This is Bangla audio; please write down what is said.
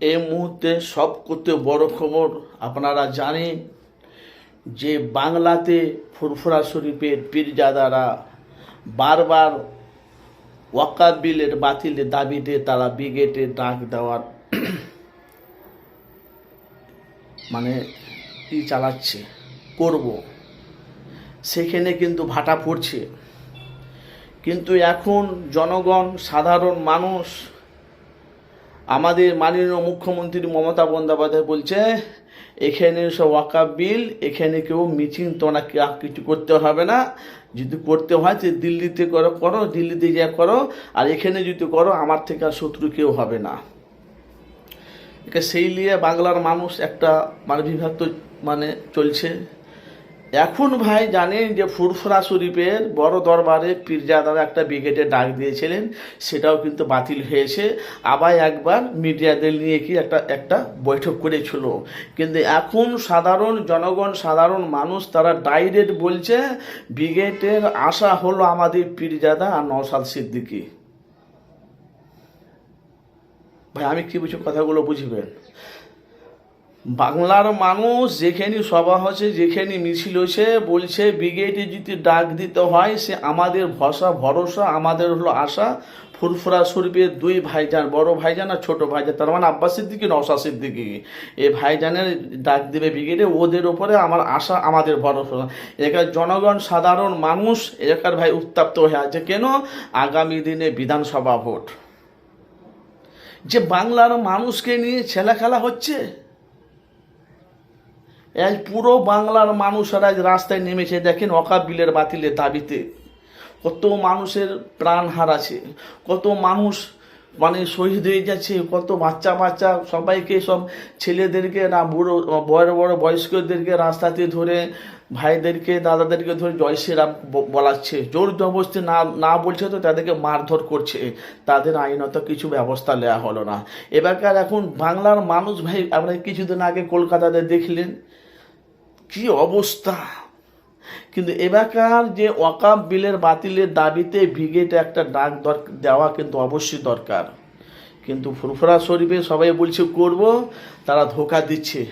এই মুহূর্তে সব করতে বড় খবর আপনারা জানেন যে বাংলাতে ফুরফুরা শরীফের পীরজাদারা বারবার ওয়াকাব বিলের বাতিলের দাবিতে তারা ব্রিগেডে ডাক দেওয়ার মানে ই চালাচ্ছে, করব। সেখানে কিন্তু ভাটা পড়ছে। কিন্তু এখন জনগণ, সাধারণ মানুষ আমাদের মাননীয় মুখ্যমন্ত্রী মমতা বন্দ্যোপাধ্যায় বলছে, এখানে সব ওয়াকাব বিল, এখানে কেউ তোমরা কে- কিছু করতে হবে না। যদি করতে হয় তো দিল্লিতে করো করো, দিল্লিতে যা করো, আর এখানে যদি করো, আমার থেকে আর শত্রু কেউ হবে না। সেই নিয়ে বাংলার মানুষ একটা মানে বিভক্ত মানে চলছে। এখন ভাই জানেন যে ফুরফুরা শরীফের বড় দরবারে পীরজাদারা একটা ব্রিগেডে ডাক দিয়েছিলেন, সেটাও কিন্তু বাতিল হয়েছে। আবার একবার মিডিয়াদের নিয়ে কি একটা একটা বৈঠক করেছিল। কিন্তু এখন সাধারণ জনগণ, সাধারণ মানুষ তারা ডাইরেক্ট বলছে, ব্রিগেডের আশা হলো আমাদের পীরজাদা আর নওশাদ সিদ্দিকী। ভাই, আমি কি বুঝি কথাগুলো বুঝবেন? বাংলার মানুষ যেখানে সভা হচ্ছে, যেখানে মিছিল হচ্ছে, বলছে ব্রিগেডে যদি ডাক দিতে হয়, সে আমাদের ভরসা ভরসা, আমাদের হলো আশা। ফুরফুরা শরীফের দুই ভাইজান, বড় ভাইজান আর ছোট ভাইজান, তার মানে আব্বাস সিদ্দিকি নওশা সিদ্দিকি। এই ভাইজানের ডাক দেবে ব্রিগেডে ওদের ওপরে আমার আশা, আমাদের ভরসা। এখানে জনগণ, সাধারণ মানুষ, এলাকার ভাই উত্তপ্ত হয়ে আছে। কেন? আগামী দিনে বিধানসভা ভোট। যে বাংলার মানুষকে নিয়ে ছেলে খেলা হচ্ছে আজ পুরো বাংলার মানুষেরা আজ রাস্তায় নেমেছে, দেখেন অকাপ বিলের বাতিলের দাবিতে। কত মানুষের প্রাণ হারাছে কত মানুষ মানে শহীদ হয়ে যাচ্ছে, কত বাচ্চা বাচ্চা সবাইকে সব ছেলেদেরকে না, বুড়ো, বড় বড় বয়স্কদেরকে রাস্তাতে ধরে, ভাইদেরকে, দাদাদেরকে ধরে জয় শ্রীরাম বলাচ্ছে। জোর জবরদস্তি না না বলছে তো তাদেরকে মারধর করছে। তাদের আইনত কিছু ব্যবস্থা নেওয়া হলো না। এবারকার এখন বাংলার মানুষ ভাই, আপনারা কিছুদিন আগে কলকাতাতে দেখলেন কি অবস্থা? কিন্তু এবারকার যে ওয়াকাব বিলের বাতিলের দাবিতে ভিগেটে একটা ডাক দেওয়া কিন্তু অবশ্যই দরকার। কিন্তু ফুরফুরা শরীফে সবাই বলছে, করব। তারা ধোকা দিচ্ছে।